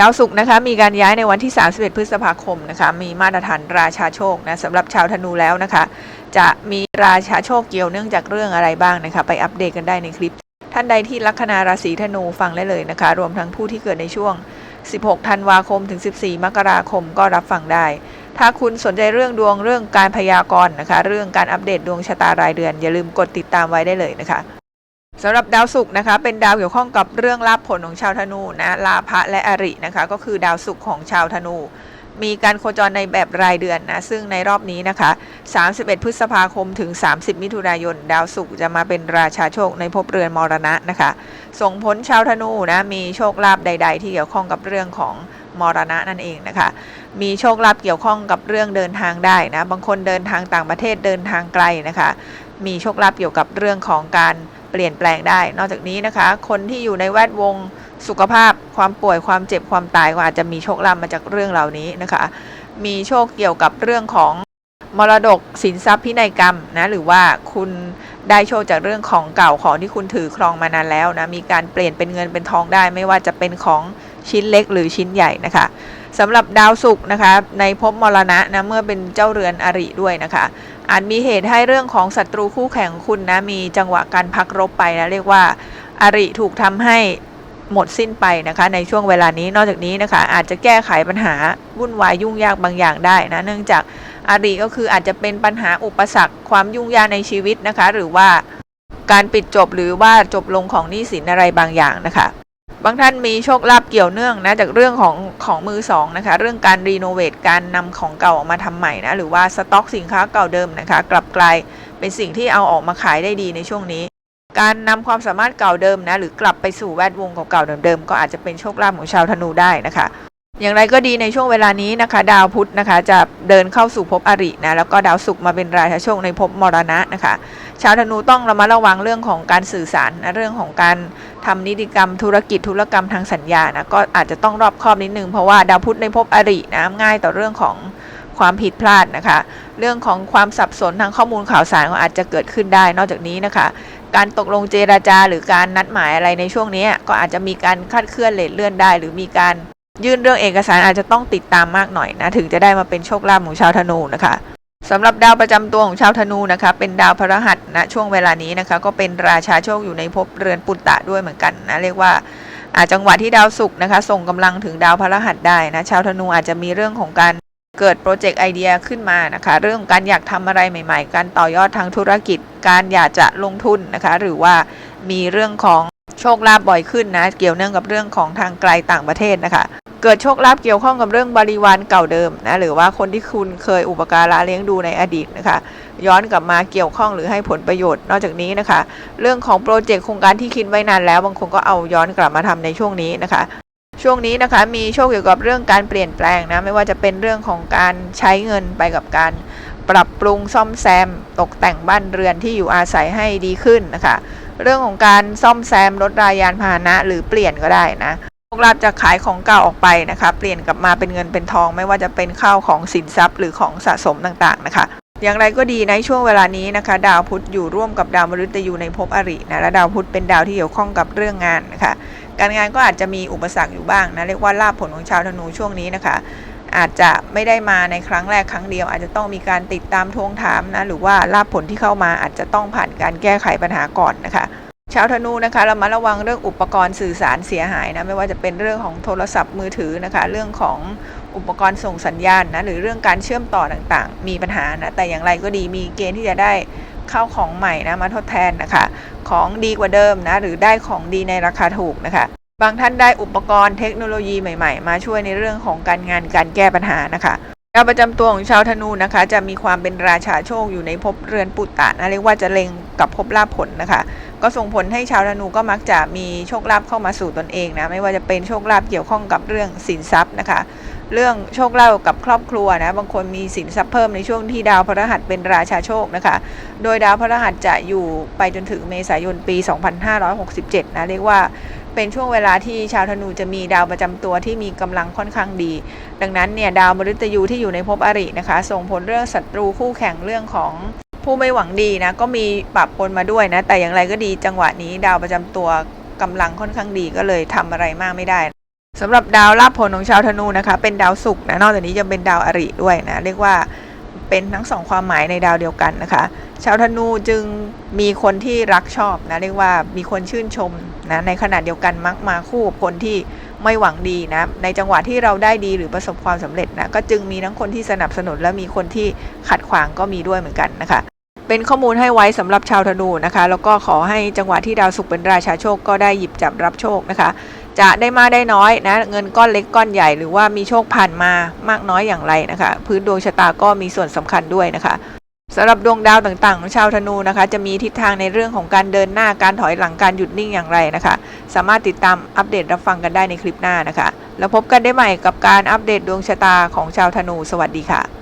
ดาวศุกร์นะคะมีการย้ายในวันที่ 31 พฤษภาคมนะคะมีมาตรฐานราชาโชคนะสำหรับชาวธนูแล้วนะคะ จะมีราชาโชคเกี่ยวเนื่องจากเรื่องอะไรบ้างนะคะ ไปอัปเดตกันได้ในคลิป ท่านใดที่ลัคนาราศีธนูฟังได้เลยนะคะ รวมทั้งผู้ที่เกิดในช่วง 16 ธันวาคมถึง 14 มกราคมก็รับฟังได้ ถ้าคุณสนใจเรื่องดวงเรื่องการพยากรณ์นะคะ เรื่องการอัปเดตดวงชะตารายเดือน อย่าลืมกดติดตามไว้ได้เลยนะคะ สำหรับดาวศุกร์นะคะเป็นดาวเกี่ยวข้องกับเรื่องลาภผลของชาวธนูนะลาภะและอรินะคะก็คือดาวศุกร์ของชาวธนู มีการโคจรในแบบรายเดือนนะซึ่งในรอบนี้นะคะ 31 พฤษภาคมถึง 30 มิถุนายน ดาวศุกร์จะมาเป็นราชาโชคในภพเรือนมรณะนะคะ ส่งผลชาวธนูนะมีโชคลาภใด ๆ ที่เกี่ยวข้องกับเรื่องของมรณะนั่นเองนะคะ มีโชคลาภเกี่ยวข้องกับเรื่องเดินทางได้นะบางคนเดินทางต่างประเทศเดินทางไกลนะคะ มีโชคลาภเกี่ยวกับเรื่องของการ เปลี่ยนแปลงได้ นอกจากนี้นะคะ คนที่อยู่ในแวดวงสุขภาพ ความป่วยความเจ็บความตายก็อาจจะมีโชคลาภมาจากเรื่องเหล่านี้นะคะ มีโชคเกี่ยวกับเรื่องของมรดกสินทรัพย์พินัยกรรมนะหรือว่าคุณได้โชคจากเรื่องของเก่าของที่คุณถือครองมานานแล้วนะมีการเปลี่ยนเป็นเงินเป็นทองได้ ไม่ว่าจะเป็นของชิ้นเล็กหรือชิ้นใหญ่นะคะสำหรับดาวศุกร์นะคะในภพมรณะนะเมื่อเป็นเจ้าเรือนอริด้วยนะคะ อาจมีเหตุให้เรื่องของศัตรูคู่แข่งคุณนะมีจังหวะการพักรบไปนะเรียกว่าอาริถูกทำให้หมดสิ้นไปนะคะในช่วงเวลานี้นอกจากนี้นะคะ อาจจะแก้ไขปัญหาวุ่นวายยุ่งยากบางอย่างได้นะเนื่องจากอาริก็คืออาจจะเป็นปัญหาอุปสรรคความยุ่งยากในชีวิตนะคะ หรือว่าการปิดจบหรือว่าจบลงของหนี้สินอะไรบางอย่างนะคะ บางท่านมีโชคลาภเกี่ยวเนื่องนะจากเรื่องของของมือสองนะคะ เรื่องการรีโนเวทการนำของเก่าออกมาทำใหม่นะหรือว่าสต็อกสินค้าเก่าเดิมนะคะ กลับกลายเป็นสิ่งที่เอาออกมาขายได้ดีในช่วงนี้ การนำความสามารถเก่าเดิมนะหรือกลับไปสู่แวดวงเก่าๆเดิมๆก็อาจจะเป็นโชคลาภของชาวธนูได้นะคะ อย่างไรก็ดีในช่วงเวลานี้นะคะ ดาวพุธนะคะ จะเดินเข้าสู่ภพอรินะแล้วก็ดาวศุกร์มาเป็นราชาโชคในภพมรณะนะคะ ชาวธนูต้องระมัดระวังเรื่องของการสื่อสารนะเรื่องของการทำนิติกรรม ธุรกิจธุรกรรมทางสัญญานะก็อาจจะต้องรอบคอบนิดนึงเพราะว่าดาวพุธในภพอรินะง่ายต่อเรื่องของความผิดพลาดนะคะ เรื่องของความสับสนทางข้อมูลข่าวสารก็อาจจะเกิดขึ้นได้ นอกจากนี้นะคะ การตกลงเจราจาหรือการนัดหมายอะไรในช่วงนี้ก็อาจจะมีการคาดเคลื่อนเลทเลื่อนได้ หรือมีการ ยื่นเรื่องเอกสารอาจจะต้องติดตามมากหน่อยนะถึงจะได้มาเป็นโชคลาภของชาวธนูนะคะสำหรับดาวประจำตัวของชาวธนูนะคะ เป็นดาวพฤหัสนะช่วงเวลานี้นะคะ ก็เป็นราชาโชคอยู่ในภพเรือนปุตตะด้วยเหมือนกันนะเรียกว่าอาจจังหวะที่ดาวศุกร์นะคะ ส่งกำลังถึงดาวพฤหัสได้นะชาวธนูอาจจะมีเรื่องของการเกิดโปรเจกต์ไอเดียขึ้นมานะคะ เรื่องของการอยากทำอะไรใหม่ ๆ การต่อยอดทางธุรกิจ การอยากจะลงทุนนะคะ หรือว่ามีเรื่องของโชคลาภบ่อยขึ้นนะ เกี่ยวเนื่องกับเรื่องของทางไกลต่างประเทศนะคะ เกิดโชคลาภเกี่ยวข้องกับเรื่องบริวารเก่าเดิมนะหรือว่าคนที่คุณเคยอุปการะเลี้ยงดูในอดีตนะคะย้อนกลับมาเกี่ยวข้องหรือให้ผลประโยชน์นอกจากนี้นะคะ เรื่องของโปรเจกต์โครงการที่คิดไว้นานแล้วบางคนก็เอาย้อนกลับมาทำในช่วงนี้นะคะช่วงนี้นะคะมีโชคเกี่ยวกับเรื่องการเปลี่ยนแปลงนะไม่ว่าจะเป็นเรื่องของการใช้เงินไปกับการปรับปรุงซ่อมแซม ตกแต่งบ้านเรือนที่อยู่อาศัยให้ดีขึ้นนะคะ เรื่องของการซ่อมแซมรถรายานพาหนะหรือเปลี่ยนก็ได้นะ คลาภจะขายของเก่าออกไปนะคะ เปลี่ยนกลับมาเป็นเงินเป็นทอง ไม่ว่าจะเป็นข้าวของสินทรัพย์หรือของสะสมต่างๆนะคะ อย่างไรก็ดีในช่วงเวลานี้นะคะ ดาวพุธอยู่ร่วมกับดาวมฤตยูในภพอรินะและดาวพุธเป็นดาวที่เกี่ยวข้องกับเรื่องงานนะคะ การงานก็อาจจะมีอุปสรรคอยู่บ้างนะเรียกว่าลาภผลของชาวธนูช่วงนี้นะคะอาจจะไม่ได้มาในครั้งแรกครั้งเดียว อาจจะต้องมีการติดตามทวงถามนะหรือว่าลาภผลที่เข้ามาอาจจะต้องผ่านการแก้ไขปัญหาก่อนนะคะ ชาวธนูนะคะเรามาระวังเรื่องอุปกรณ์สื่อสารเสียหายนะไม่ว่าจะเป็นเรื่องของโทรศัพท์มือถือนะคะ เรื่องของอุปกรณ์ส่งสัญญาณนะหรือเรื่องการเชื่อมต่อต่างๆ มีปัญหานะแต่อย่างไรก็ดีมีเกณฑ์ที่จะได้เข้าของใหม่นะมาทดแทนนะคะ ของดีกว่าเดิมนะหรือได้ของดีในราคาถูกนะคะบางท่านได้อุปกรณ์เทคโนโลยีใหม่ๆ มาช่วยในเรื่องของการงานการแก้ปัญหานะคะดาวประจำตัวของชาวธนูนะคะ จะมีความเป็นราชาโชคอยู่ในภพเรือนปุตตะนะเรียกว่าจะเล็งกับภพลาภผลนะคะ ก็ส่งผลให้ชาวธนูก็มักจะมีโชคลาภเข้ามาสู่ตนเองนะไม่ว่าจะเป็นโชคลาภเกี่ยวข้องกับเรื่องสินทรัพย์นะคะ เรื่องโชคลาภกับครอบครัวนะบางคนมีสินทรัพย์เพิ่มในช่วงที่ดาวพฤหัสเป็นราชาโชคนะคะ โดยดาวพฤหัสจะอยู่ไปจนถึงเมษายนปี 2567นะเรียกว่าเป็นช่วงเวลาที่ชาวธนูจะมีดาวประจำตัวที่มีกำลังค่อนข้างดี ดังนั้นเนี่ยดาวมฤตยูที่อยู่ในภพอรินะคะ ส่งผลเรื่องศัตรูคู่แข่งเรื่องของ ผู้ไม่หวังดีนะ ก็มีปรับปนมาด้วยนะ แต่อย่างไรก็ดีจังหวะนี้ดาวประจำตัวกำลังค่อนข้างดีก็เลยทำอะไรมากไม่ได้สำหรับดาวลาภผลของชาวธนูนะคะ เป็นดาวศุกร์นะนอกจากนี้จะเป็นดาวอริด้วยนะ เรียกว่าเป็นทั้งสองความหมายในดาวเดียวกันนะคะ ชาวธนูจึงมีคนที่รักชอบนะเรียกว่ามีคนชื่นชมนะในขณะเดียวกันมักมาคู่กับคนที่ไม่หวังดีนะ ในจังหวะที่เราได้ดีหรือประสบความสำเร็จนะก็จึงมีทั้งคนที่สนับสนุนและมีคนที่ขัดขวางก็มีด้วยเหมือนกันนะคะ เป็นข้อมูลให้ไว้สำหรับชาวธนูนะคะ แล้วก็ขอให้จังหวะที่ดาวศุกร์เป็นราชาโชคก็ได้หยิบจับรับโชคนะคะ จะได้มากได้น้อยนะเงินก้อนเล็กก้อนใหญ่หรือว่ามีโชคผ่านมามากน้อยอย่างไรนะคะ พื้นดวงชะตาก็มีส่วนสำคัญด้วยนะคะสำหรับดวงดาวต่างๆของชาวธนูนะคะ จะมีทิศทางในเรื่องของการเดินหน้าการถอยหลังการหยุดนิ่งอย่างไรนะคะ สามารถติดตามอัปเดตรับฟังกันได้ในคลิปหน้านะคะ แล้วพบกันได้ใหม่กับการอัปเดตดวงชะตาของชาวธนู สวัสดีค่ะ